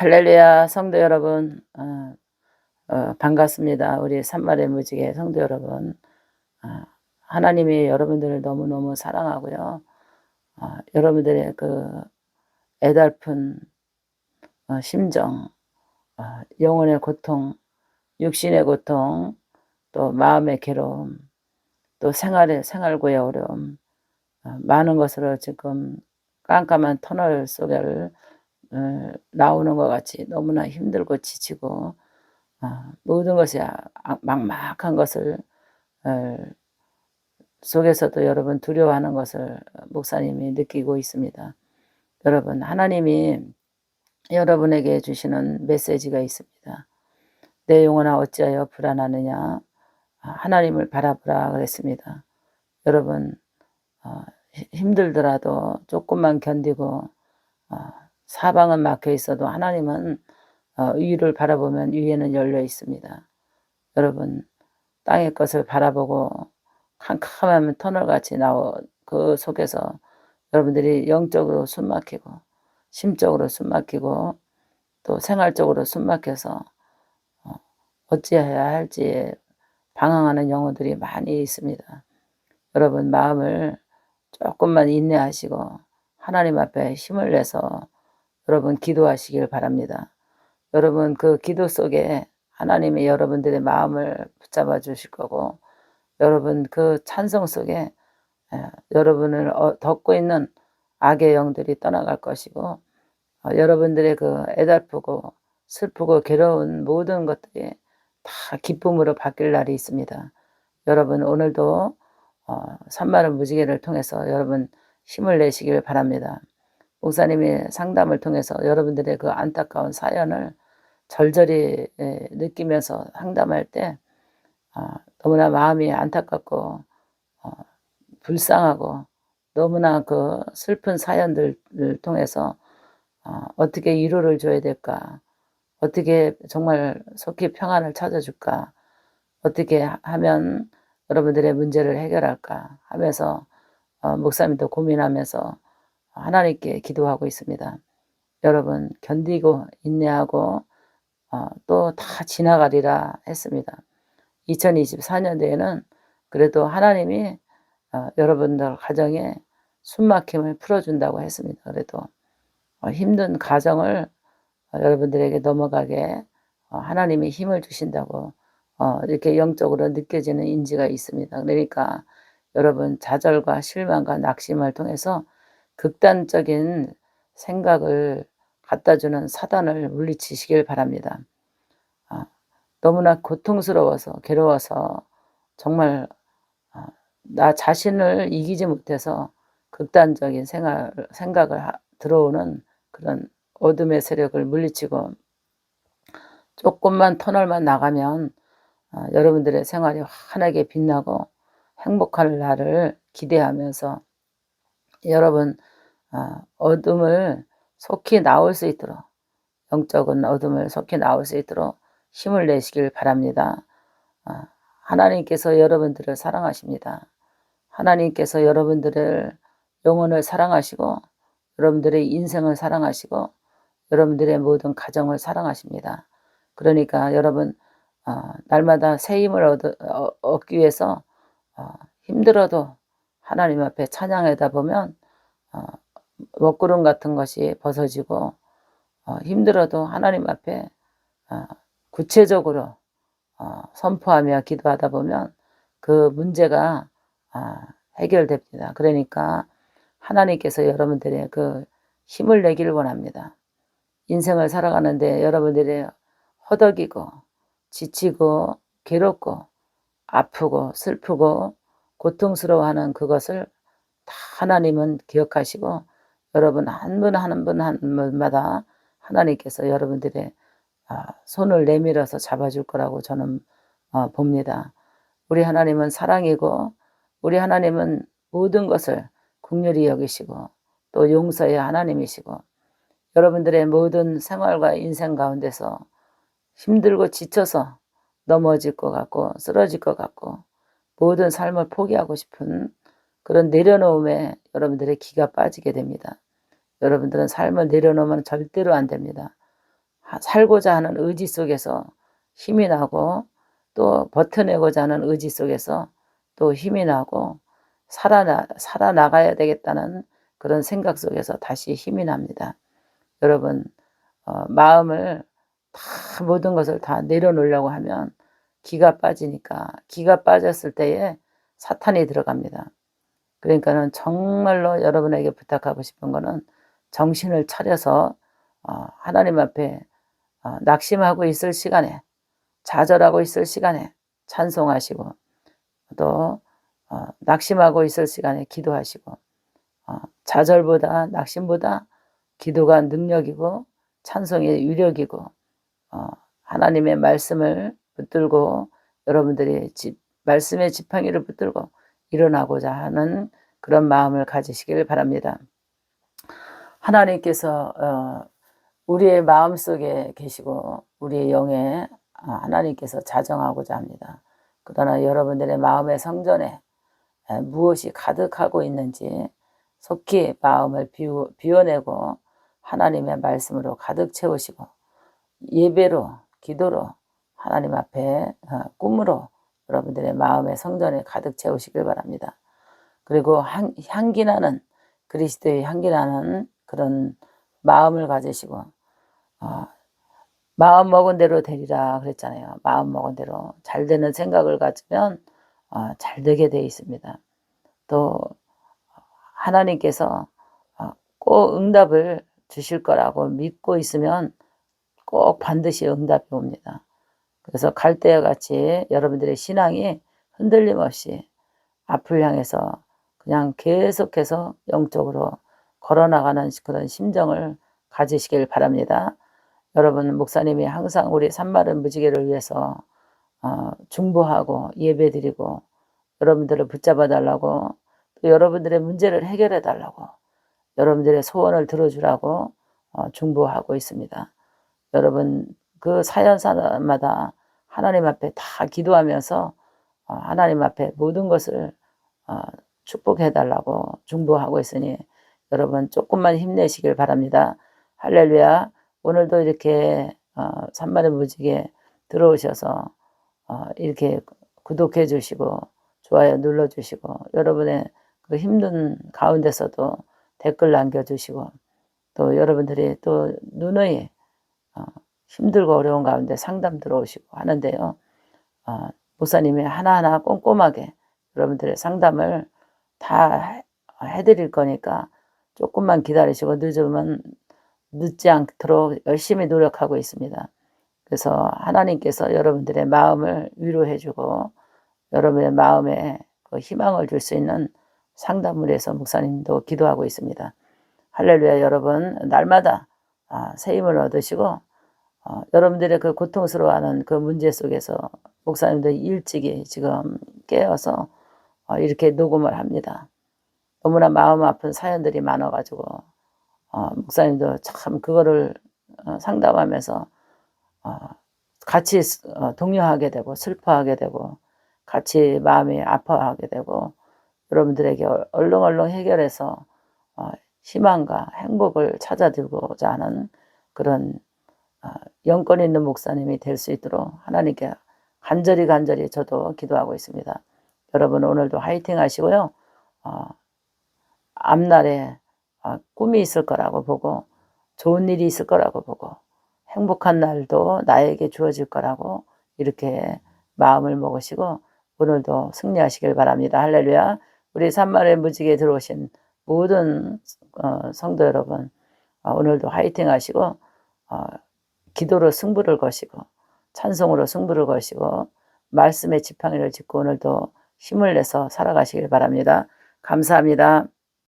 할렐루야 성도 여러분 어, 어, 반갑습니다. 우리 산마의 무지개 성도 여러분 어, 하나님이 여러분들을 너무너무 사랑하고요. 어, 여러분들의 그 애달픈 어, 심정 어, 영혼의 고통 육신의 고통 또 마음의 괴로움 또 생활의 생활고의 어려움 어, 많은 것으로 지금 깜깜한 터널 속을 어, 나오는 것 같이 너무나 힘들고 지치고 어, 모든 것이 아, 아, 막막한 것을 어, 속에서도 여러분 두려워하는 것을 목사님이 느끼고 있습니다. 여러분 하나님이 여러분에게 주시는 메시지가 있습니다. 내 영혼아 어찌하여 불안하느냐 하나님을 바라보라 그랬습니다. 여러분 어, 힘들더라도 조금만 견디고 어, 사방은 막혀 있어도 하나님은 어, 위를 바라보면 위에는 열려 있습니다. 여러분 땅의 것을 바라보고 캄캄하면 터널같이 나오 그 속에서 여러분들이 영적으로 숨막히고 심적으로 숨막히고 또 생활적으로 숨막혀서 어, 어찌해야 할지 방황하는 영혼들이 많이 있습니다. 여러분 마음을 조금만 인내하시고 하나님 앞에 힘을 내서 여러분 기도하시길 바랍니다. 여러분 그 기도 속에 하나님이 여러분들의 마음을 붙잡아 주실 거고 여러분 그 찬성 속에 여러분을 어, 덮고 있는 악의 영들이 떠나갈 것이고 어, 여러분들의 그 애달프고 슬프고 괴로운 모든 것들이 다 기쁨으로 바뀔 날이 있습니다. 여러분 오늘도 어, 산마른 무지개를 통해서 여러분 힘을 내시길 바랍니다. 목사님이 상담을 통해서 여러분들의 그 안타까운 사연을 절절히 예, 느끼면서 상담할 때 아, 너무나 마음이 안타깝고 어, 불쌍하고 너무나 그 슬픈 사연들을 통해서 어, 어떻게 위로를 줘야 될까? 어떻게 정말 속히 평안을 찾아줄까? 어떻게 하면 여러분들의 문제를 해결할까? 하면서 어, 목사님도 고민하면서 하나님께 기도하고 있습니다. 여러분 견디고 인내하고 어, 또다 지나가리라 했습니다. 2024년도에는 그래도 하나님이 어, 여러분들 가정에 숨막힘을 풀어준다고 했습니다. 그래도 어, 힘든 가정을 어, 여러분들에게 넘어가게 어, 하나님이 힘을 주신다고 어, 이렇게 영적으로 느껴지는 인지가 있습니다. 그러니까 여러분 좌절과 실망과 낙심을 통해서 극단적인 생각을 갖다주는 사단을 물리치시길 바랍니다. 아, 너무나 고통스러워서 괴로워서 정말 아, 나 자신을 이기지 못해서 극단적인 생활, 생각을 하, 들어오는 그런 어둠의 세력을 물리치고 조금만 터널만 나가면 아, 여러분들의 생활이 환하게 빛나고 행복할 날을 기대하면서 여러분 아, 어둠을 속히 나올 수 있도록 영적인 어둠을 속히 나올 수 있도록 힘을 내시길 바랍니다. 아, 하나님께서 여러분들을 사랑하십니다. 하나님께서 여러분들을 영혼을 사랑하시고 여러분들의 인생을 사랑하시고 여러분들의 모든 가정을 사랑하십니다. 그러니까 여러분 어, 날마다 새 힘을 얻, 어, 얻기 위해서 어, 힘들어도 하나님 앞에 찬양하다 보면 어, 먹구름 같은 것이 벗어지고 어, 힘들어도 하나님 앞에 어, 구체적으로 어, 선포하며 기도하다 보면 그 문제가 아, 해결됩니다. 그러니까 하나님께서 여러분들의 그 힘을 내기를 원합니다. 인생을 살아가는데 여러분들이 허덕이고 지치고 괴롭고 아프고 슬프고 고통스러워하는 그것을 다 하나님은 기억하시고 여러분 한분한분한 분마다 하나님께서 여러분들의 아, 손을 내밀어서 잡아줄 거라고 저는 어, 봅니다. 우리 하나님은 사랑이고 우리 하나님은 모든 것을 국률이 여기시고 또 용서의 하나님이시고 여러분들의 모든 생활과 인생 가운데서 힘들고 지쳐서 넘어질 것 같고 쓰러질 것 같고 모든 삶을 포기하고 싶은 그런 내려놓음에 여러분들의 기가 빠지게 됩니다. 여러분들은 삶을 내려놓으면 절대로 안 됩니다. 하- 살고자 하는 의지 속에서 힘이 나고 또 버텨내고자 하는 의지 속에서 또 힘이 나고 살아나, 살아나가야 되겠다는 그런 생각 속에서 다시 힘이 납니다. 여러분, 어, 마음을 다 모든 것을 다 내려놓으려고 하면 기가 빠지니까 기가 빠졌을 때에 사탄이 들어갑니다. 그러니까는 정말로 여러분에게 부탁하고 싶은 거는 정신을 차려서 어, 하나님 앞에 어, 낙심하고 있을 시간에 좌절하고 있을 시간에 찬송하시고 또 어, 낙심하고 있을 시간에 기도하시고 어, 좌절보다 낙심보다 기도가 능력이고 찬송의 위력이고 어, 하나님의 말씀을 붙들고 여러분들이 집, 말씀의 지팡이를 붙들고 일어나고자 하는 그런 마음을 가지시길 바랍니다. 하나님께서 어, 우리의 마음 속에 계시고 우리의 영에 아, 하나님께서 자정하고자 합니다. 그러나 여러분들의 마음의 성전에 에, 무엇이 가득하고 있는지 속히 마음을 비우, 비워내고 하나님의 말씀으로 가득 채우시고 예배로 기도로 하나님 앞에 어, 꿈으로 여러분들의 마음의 성전에 가득 채우시길 바랍니다. 그리고 향, 향기 나는 그리스도의 향기 나는 그런 마음을 가지시고 어, 마음 먹은 대로 되리라 그랬잖아요. 마음 먹은 대로 잘 되는 생각을 가지면 어, 잘 되게 돼 있습니다. 또 하나님께서 어, 꼭 응답을 주실 거라고 믿고 있으면 꼭 반드시 응답이 옵니다. 그래서 갈대와 같이 여러분들의 신앙이 흔들림 없이 앞을 향해서 그냥 계속해서 영적으로 걸어나가는 그런 심정을 가지시길 바랍니다. 여러분 목사님이 항상 우리 산마른 무지개를 위해서 어, 중보하고 예배드리고 여러분들을 붙잡아 달라고 또 여러분들의 문제를 해결해 달라고 여러분들의 소원을 들어주라고 어, 중보하고 있습니다. 여러분 그 사연사마다 하나님 앞에 다 기도하면서 어, 하나님 앞에 모든 것을 어, 축복해 달라고 중보하고 있으니 여러분 조금만 힘내시길 바랍니다. 할렐루야. 오늘도 이렇게 어, 산마리 무지개 들어오셔서 어, 이렇게 구독해 주시고 좋아요 눌러 주시고 여러분의 그 힘든 가운데서도 댓글 남겨 주시고 또 여러분들이 또 누누이 어, 힘들고 어려운 가운데 상담 들어오시고 하는데요. 어, 목사님이 하나하나 꼼꼼하게 여러분들의 상담을 다 해드릴 거니까 조금만 기다리시고 늦으면 늦지 않도록 열심히 노력하고 있습니다. 그래서 하나님께서 여러분들의 마음을 위로해주고 여러분의 마음에 그 희망을 줄 수 있는 상담을 해서 목사님도 기도하고 있습니다. 할렐루야 여러분 날마다 아, 새 힘을 얻으시고 어, 여러분들의 그 고통스러워하는 그 문제 속에서 목사님도 일찍이 지금 깨어서 어, 이렇게 녹음을 합니다. 너무나 마음 아픈 사연들이 많아가지고 어, 목사님도 참 그거를 어, 상담하면서 어, 같이 어, 동요하게 되고 슬퍼하게 되고 같이 마음이 아파하게 되고 여러분들에게 얼렁얼렁 해결해서 어, 희망과 행복을 찾아들고자 하는 그런 어, 영권 있는 목사님이 될 수 있도록 하나님께 간절히 간절히 저도 기도하고 있습니다. 여러분 오늘도 화이팅 하시고요. 어, 앞날에 어, 꿈이 있을 거라고 보고 좋은 일이 있을 거라고 보고 행복한 날도 나에게 주어질 거라고 이렇게 마음을 먹으시고 오늘도 승리하시길 바랍니다. 할렐루야. 우리 산마의 무지개 들어오신 모든 어, 성도 여러분 어, 오늘도 화이팅 하시고 어, 기도로 승부를 거시고 찬송으로 승부를 거시고 말씀의 지팡이를 짚고 오늘도 힘을 내서 살아가시길 바랍니다. 감사합니다.